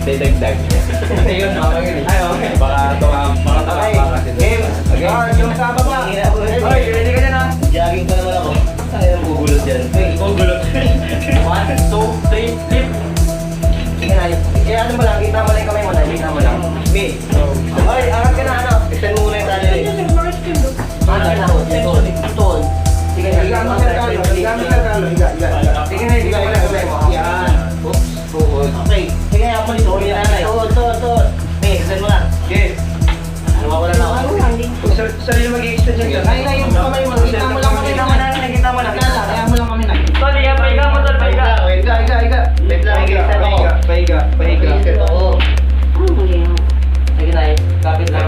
Dagdag. Ayun, okay. Ay, okay. Baka tuwa, baka tuwa Okay. kasi. Game. Okay. Ah, yung sa baba. Hoy, ready ka na na? Jogging pa naman ako. Ayaw bubulot yan. Oh, gulot. One, two, three, flip. Sige na. Eh, ano mo lang, kita mo lang yung kamay mo na, kita mo lang. Me. Hoy, angat ka na ano. Extend mo muna yung tali rin. Angat na. Tutol. Tutol. Sige na. Higa mo sa kalo. Higa mo sa kalo. Higa, higa. Sige na, higa mo Sarili mag-i-extend yan. Ay, ay, yung kamay mo. Kita mo lang kami. Kita mo na, nakita mo. Kita lang. Kaya mo lang kami na. Tol, iya, pahiga mo, tol, pahiga. Higa, higa, higa. Wait lang, extend ako. pahiga, pahiga. Extend ako. Sige na, eh. kapit lang.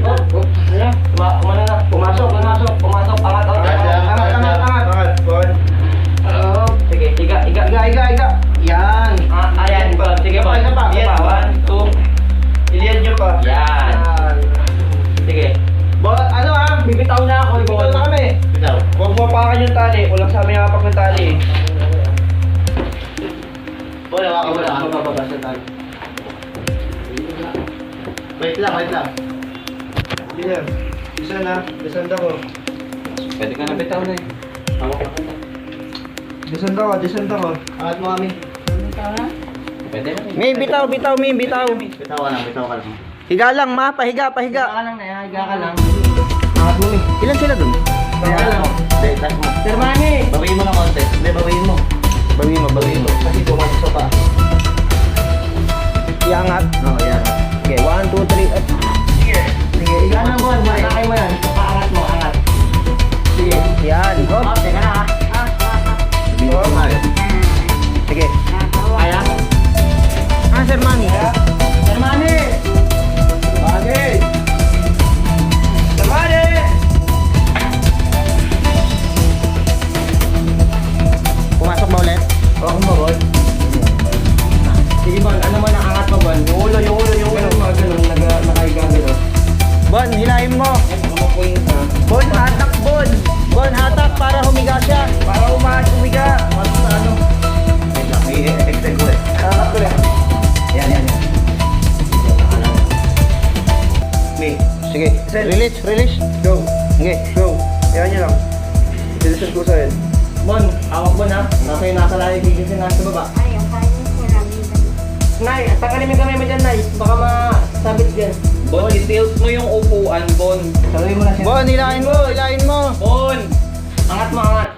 Oh, oh. Ano? Uma- umano na. Pumasok, pumasok, pumasok. Angat, angat, Angat, angat, angat, angat, one. Oo. Sige, higa, higa, higa, higa, higa. Yan. Ah, ayan pa. Sige pa. Isa pa, isa Yan, pa. one, bibitaw na ako. Bibitaw na kami. Bitaw. Huwag mo pakan yung tali. Walang sa amin hapak ng tali. Hawakan mo na. Ako bababa sa tali. Wait lang, wait lang. Sige. Isa na. Descend ako. Pwede ka na bitaw na eh. Hawak na kita. Descend ako. Descend ako. Angat mo kami. Pwede na eh. May bitaw, bitaw, may bitaw. Bitaw ka lang, bitaw ka lang. Higa lang, ma. Pahiga, pahiga. ka lang na, higa ka lang. Angat mo, may. Ilan sila dun? Bon, hilahin mo. Bon, hatak, Bon. Bon, hatak para humiga siya. Para umahat, humiga. Mas ano? Lang, extend ko eh. Hatak ko rin. Yan, yan, yan. Me. Sige. Release, release. Go. Sige. Go. Yan nyo lang. Descend ko sa'yo. Bon, hawak Bon ha. Nasa yung nasa lalim, gigising na sa baba. Nay, tanggalin mo yung kamay mo dyan, Nay. Baka masabit dyan. Bon, i-tilt mo yung Bon, hilahin mo, hilahin mo. Bon! Angat mo, angat.